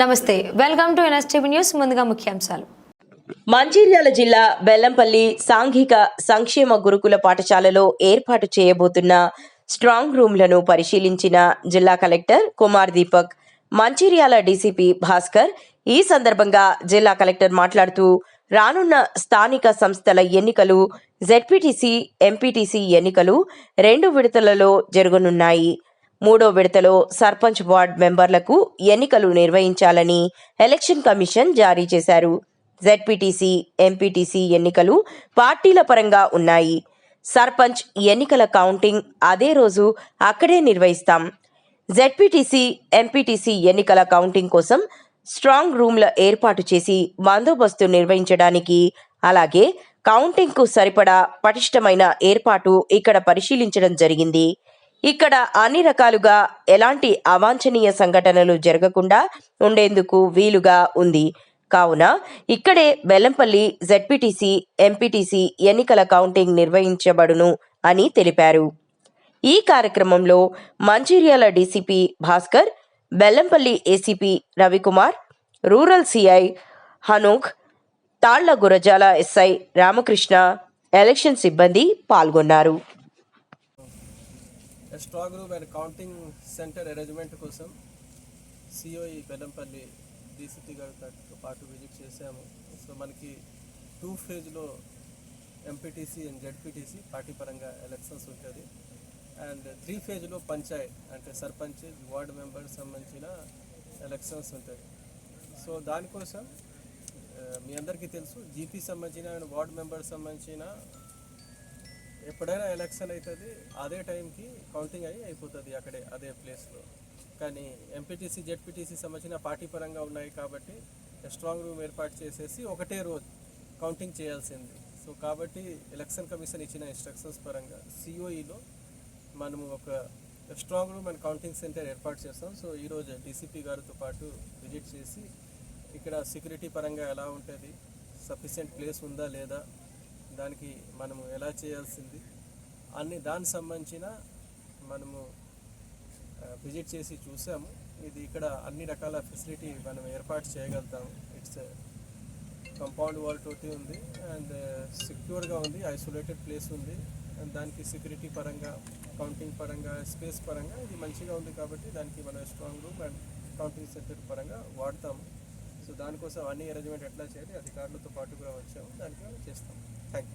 నమస్తే welcome to NSTV news ముందుగా ముఖ్యాంశాలు. మంచిర్యాల జిల్లా బెల్లంపల్లి సాంఘిక సంక్షేమ గురుకుల పాఠశాలలో ఏర్పాటు చేయబోతున్న స్ట్రాంగ్ రూమ్లను పరిశీలించిన జిల్లా కలెక్టర్ కుమార్ దీపక్ మంచిర్యాల డీసీపీ భాస్కర్ ఈ సందర్భంగా జిల్లా కలెక్టర్ మాట్లాడుతూ రానున్న స్థానిక సంస్థల ఎన్నికలు జెడ్పీటీసీ ఎంపీటీసీ ఎన్నికలు రెండు విడతలలో జరగనున్నాయి. మూడో విడతలో సర్పంచ్ వార్డ్ మెంబర్లకు ఎన్నికలు నిర్వహించాలని ఎలక్షన్ కమిషన్ జారీ చేశారు. జెడ్పీటీసీ ఎంపీటీసీ ఎన్నికలు పార్టీల పరంగా ఉన్నాయి. సర్పంచ్ ఎన్నికల కౌంటింగ్ అదే రోజు అక్కడే నిర్వహిస్తాం. జెడ్పీటీసీ ఎంపీటీసీ ఎన్నికల కౌంటింగ్ కోసం స్ట్రాంగ్ రూమ్ల ఏర్పాటు చేసి బందోబస్తు నిర్వహించడానికి అలాగే కౌంటింగ్కు సరిపడా పటిష్టమైన ఏర్పాటు ఇక్కడ పరిశీలించడం జరిగింది. ఇక్కడ అన్ని రకాలుగా ఎలాంటి అవాంఛనీయ సంఘటనలు జరగకుండా ఉండేందుకు వీలుగా ఉంది. కావున ఇక్కడే బెల్లంపల్లి జెడ్పీటీసీ ఎంపీటీసీ ఎన్నికల కౌంటింగ్ నిర్వహించబడును అని తెలిపారు. ఈ కార్యక్రమంలో Mancherial DCP Bhaskar Bellampalli ACP Ravikumar rural CI Hanook Talla Gurjala SI Ramakrishna election సిబ్బంది పాల్గొన్నారు. Strong room and counting centre arrangement కోసం సిఓఈ బెల్లంపల్లి డీసీటీ గారితో పాటు విజిట్ చేశాము. సో మనకి టూ ఫేజ్లో ఎంపీటీసీ అండ్ జడ్పీటీసీ పార్టీ పరంగా ఎలక్షన్స్ ఉంటుంది. అండ్ త్రీ ఫేజ్లో పంచాయత్ అంటే సర్పంచ్ వార్డ్ మెంబర్ సంబంధించిన ఎలక్షన్స్ ఉంటుంది. సో దానికోసం మీ అందరికీ తెలుసు జీపీ సంబంధించిన అండ్ వార్డ్ మెంబర్ సంబంధించిన ఎప్పుడైనా ఎలక్షన్ అవుతుంది అదే టైంకి కౌంటింగ్ అయ్యి అయిపోతుంది అక్కడే అదే ప్లేస్లో. కానీ ఎంపీటీసీ జెడ్పీటీసీ సంబంధించిన పార్టీ పరంగా ఉన్నాయి కాబట్టి స్ట్రాంగ్ రూమ్ ఏర్పాటు చేసేసి ఒకటే రోజు కౌంటింగ్ చేయాల్సింది. సో కాబట్టి ఎలక్షన్ కమిషన్ ఇచ్చిన ఇన్స్ట్రక్షన్స్ పరంగా సిఓఈలో మనము ఒక strong room and counting centre ఏర్పాటు చేస్తాం. సో ఈరోజు డీసీపీ గారితో పాటు విజిట్ చేసి ఇక్కడ సెక్యూరిటీ పరంగా ఎలా ఉంటుంది సఫిషియెంట్ ప్లేస్ ఉందా లేదా దానికి మనము ఎలా చేయాల్సింది అన్ని దానికి సంబంధించిన మనము విజిట్ చేసి చూసాము. ఇది ఇక్కడ అన్ని రకాల ఫెసిలిటీ మనం ఏర్పాటు చేయగలుగుతాము. ఇట్స్ కంపౌండ్ వాల్ తోటి ఉంది అండ్ సెక్యూర్గా uh, ఉంది ఐసోలేటెడ్ ప్లేస్ ఉంది. అండ్ దానికి సెక్యూరిటీ పరంగా కౌంటింగ్ పరంగా స్పేస్ పరంగా ఇది మంచిగా ఉంది కాబట్టి దానికి మనం strong room and counting centre పరంగా వాడతాము. సో దానికోసం అన్ని అరేంజ్మెంట్ ఎట్లా చేయాలి అధికారులతో పాటు కూడా వచ్చాము దానికి చేస్తాం. Thank you